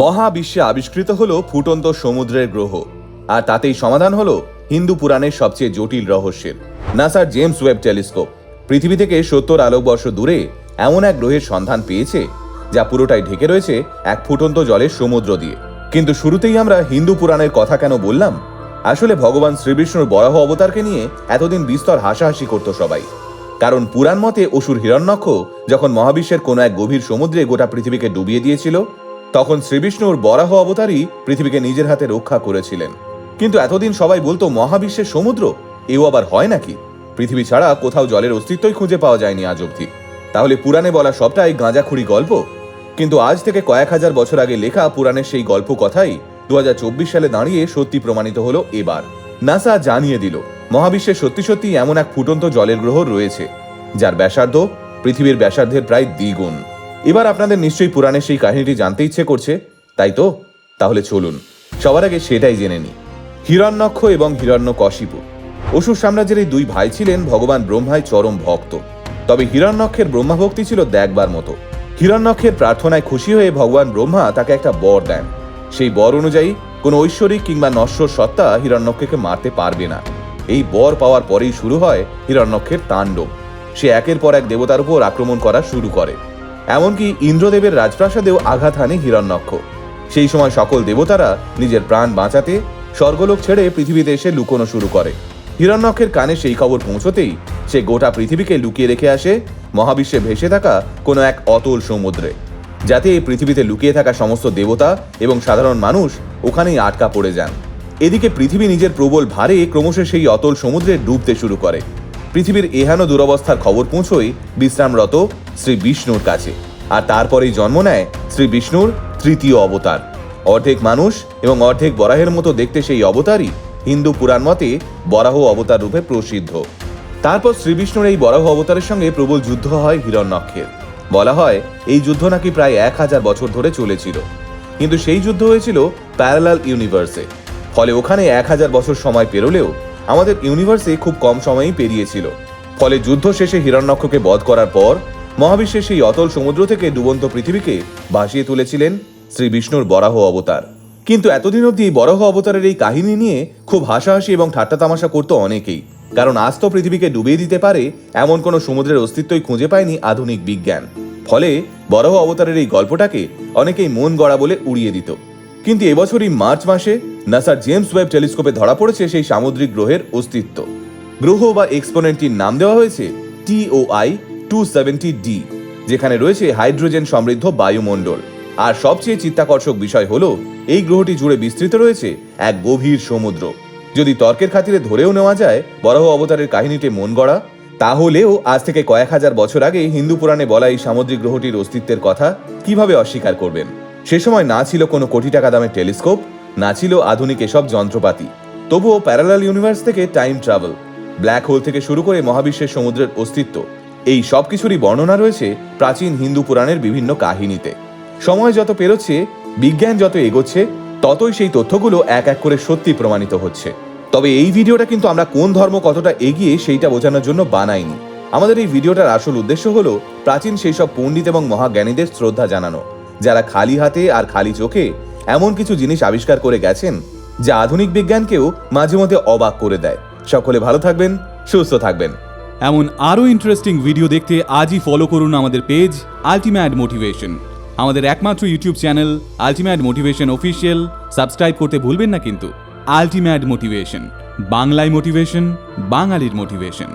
মহাবিশ্বে আবিষ্কৃত হল ফুটন্ত সমুদ্রের গ্রহ, আর তাতেই সমাধান হল হিন্দু পুরাণের সবচেয়ে জটিল রহস্যের। নাসার জেমস ওয়েব টেলিস্কোপ, পৃথিবী থেকে সত্তর আলোকবর্ষ দূরে এমন এক গ্রহের সন্ধান পেয়েছে, যা পুরোটাই ঢেকে রয়েছে এক ফুটন্ত জলের সমুদ্র দিয়ে। কিন্তু শুরুতেই আমরা হিন্দু পুরাণের কথা কেন বললাম? আসলে ভগবান শ্রীবিষ্ণুর বরাহ অবতারকে নিয়ে এতদিন বিস্তর হাসাহাসি করত সবাই। কারণ পুরাণ মতে অসুর হিরণ্যক্ষ যখন মহাবিশ্বের কোনো এক গভীর সমুদ্রে গোটা পৃথিবীকে ডুবিয়ে দিয়েছিল তখন শ্রীবিষ্ণুর বরাহ অবতারই পৃথিবীকে নিজের হাতে রক্ষা করেছিলেন। কিন্তু এতদিন সবাই বলতো মহাবিশ্বের সমুদ্র? এও আবার হয় নাকি? পৃথিবী ছাড়া কোথাও জলের অস্তিত্বই খুঁজে পাওয়া যায়নি আজ অবধি। তাহলে পুরাণে বলা সবটাই গাঁজাখুরি গল্প? কিন্তু আজ থেকে কয়েক হাজার বছর আগে লেখা পুরাণের সেই গল্প কথাই দু হাজার চব্বিশ সালে দাঁড়িয়ে সত্যি প্রমাণিত হলো এবার। নাসা জানিয়ে দিল, মহাবিশ্বে সত্যি সত্যি এমন এক ফুটন্ত জলের গ্রহ রয়েছে, যার ব্যাসার্ধ পৃথিবীর ব্যাসার্ধের প্রায় দ্বিগুণ। এবার আপনাদের নিশ্চয়ই পুরাণের সেই কাহিনীটি জানতে ইচ্ছে করছে, তাই তো? তাহলে চলুন, সবার আগে সেটাই জেনে নি হিরণ্যক্ষ এবং হিরণ্য হিরণ্যকশিপু অসুর সাম্রাজ্যের এই দুই ভাই ছিলেন ভগবান ব্রহ্মায় চরম ভক্ত। তবে হিরণ্যক্ষের ব্রহ্মাভক্তি ছিল দেখবার মতো। হিরণ্যক্ষের প্রার্থনায় খুশি হয়ে ভগবান ব্রহ্মা তাকে একটা বর দেন। সেই বর অনুযায়ী কোনো ঐশ্বরিক কিংবা নশ্বর সত্তা হিরণ্যক্ষকে মারতে পারবে না। এই বর পাওয়ার পরেই শুরু হয় হিরণ্যক্ষের তাণ্ডব। সে একের পর এক দেবতার উপর আক্রমণ করা শুরু করে। এমনকি ইন্দ্রদেবের রাজপ্রাসাদেও আঘাত হানে হিরণ্যক্ষ। সেই সময় সকল দেবতারা নিজের প্রাণ বাঁচাতে স্বর্গলোক ছেড়ে পৃথিবীতে এসে লুকোনো শুরু করে। হিরণ্যক্ষের কানে সেই খবর পৌঁছতেই সে গোটা পৃথিবীকে লুকিয়ে রেখে আসে মহাবিশ্বে ভেসে থাকা কোনো এক অতল সমুদ্রে। যাতে এই পৃথিবীতে লুকিয়ে থাকা সমস্ত দেবতা এবং সাধারণ মানুষ ওখানেই আটকা পড়ে যান। এদিকে পৃথিবী নিজের প্রবল ভারে ক্রমশ সেই অতল সমুদ্রে ডুবতে শুরু করে। পৃথিবীর এহেন দুরবস্থার খবর পৌঁছই বিশ্রামরত শ্রী বিষ্ণুর কাছে। আর তারপরেই জন্ম নেয় শ্রী বিষ্ণুর তৃতীয় অবতার। অর্ধেক মানুষ এবং অর্ধেক বরাহের মতো দেখতে সেই অবতারই হিন্দু পুরাণ মতে বরাহ অবতার রূপে প্রসিদ্ধ। তারপর শ্রীবিষ্ণুর এই বরাহ অবতারের সঙ্গে প্রবল যুদ্ধ হয় হিরণ্যক্ষের। বলা হয়, এই যুদ্ধ নাকি প্রায় এক হাজার বছর ধরে চলেছিল। কিন্তু সেই যুদ্ধ হয়েছিল প্যারালাল ইউনিভার্সে। ফলে ওখানে এক হাজার বছর সময় পেরোলেও আমাদের ইউনিভার্সে খুব কম সময়ই পেরিয়েছিল। ফলে যুদ্ধ শেষে হিরণ্যক্ষকে বধ করার পর, মহাবিশ্বের সেই অতল সমুদ্র থেকে ডুবন্ত পৃথিবীকে ভাসিয়ে তুলেছিলেন শ্রী বিষ্ণুর বরাহ অবতার। কিন্তু এতদিন অবধি বরাহ অবতারের এই কাহিনী নিয়ে খুব হাসাহাসি এবং ঠাট্টা তামাশা করতো অনেকেই। কারণ আজ তো পৃথিবীকে ডুবিয়ে দিতে পারে এমন কোনো সমুদ্রের অস্তিত্বই খুঁজে পায়নি আধুনিক বিজ্ঞান। ফলে বরাহ অবতারের এই গল্পটাকে অনেকেই মন গড়া বলে উড়িয়ে দিত। কিন্তু এবছরই মার্চ মাসে নাসার জেমস ওয়েব টেলিস্কোপে ধরা পড়েছে সেই সামুদ্রিক গ্রহের অস্তিত্ব। গ্রহ বা এক্সপোনেন্টটির নাম দেওয়া হয়েছে টিওআই টু সেভেন্টি ডি, যেখানে রয়েছে হাইড্রোজেন সমৃদ্ধ বায়ুমণ্ডল। আর সবচেয়ে চিত্তাকর্ষক বিষয় হলো, এই গ্রহটি জুড়ে বিস্তৃত রয়েছে এক গভীর সমুদ্র। যদি তর্কের খাতিরে ধরেও নেওয়া যায়, বরাহ অবতারের কাহিনীটি মন গড়া, তাহলেও আজ থেকে কয়েক হাজার বছর আগে হিন্দু পুরাণে বলা এই সামুদ্রিক গ্রহটির অস্তিত্বের কথা কীভাবে অস্বীকার করবেন? সে সময় না ছিল কোনো কোটি টাকা দামের টেলিস্কোপ না ছিল আধুনিক এসব যন্ত্রপাতি। তবুও প্যারালাল ইউনিভার্স থেকে টাইম ট্রাভেল, ব্ল্যাক হোল থেকে শুরু করে মহাবিশ্বের সমুদ্রের অস্তিত্ব, এই সব কিছুরই বর্ণনা রয়েছে প্রাচীন হিন্দু পুরাণের বিভিন্ন কাহিনীতে। সময় যত পেরোচ্ছে, বিজ্ঞান যত এগোচ্ছে, ততই সেই তথ্যগুলো এক এক করে সত্যি প্রমাণিত হচ্ছে। তবে এই ভিডিওটা কিন্তু আমরা কোন ধর্ম কতটা এগিয়ে সেইটা বোঝানোর জন্য বানাইনি। আমাদের এই ভিডিওটার আসল উদ্দেশ্য হলো প্রাচীন সেই সব পণ্ডিত এবং মহাজ্ঞানীদের শ্রদ্ধা জানানো, যারা খালি হাতে আর খালি চোখে এমন কিছু জিনিস আবিষ্কার করে গেছেন যা আধুনিক বিজ্ঞানকেও মাঝে মধ্যে অবাক করে দেয়। সকলে ভালো থাকবেন, সুস্থ থাকবেন। এমন আরও ইন্টারেস্টিং ভিডিও দেখতে আজই ফলো করুন আমাদের পেজ আলটিমেট মোটিভেশন আমাদের একমাত্র YouTube channel ultimate motivation official subscribe করতে ভুলবেন না কিন্তু। আলটিমেট মোটিভেশন বাংলায় মোটিভেশন বাঙালির মোটিভেশন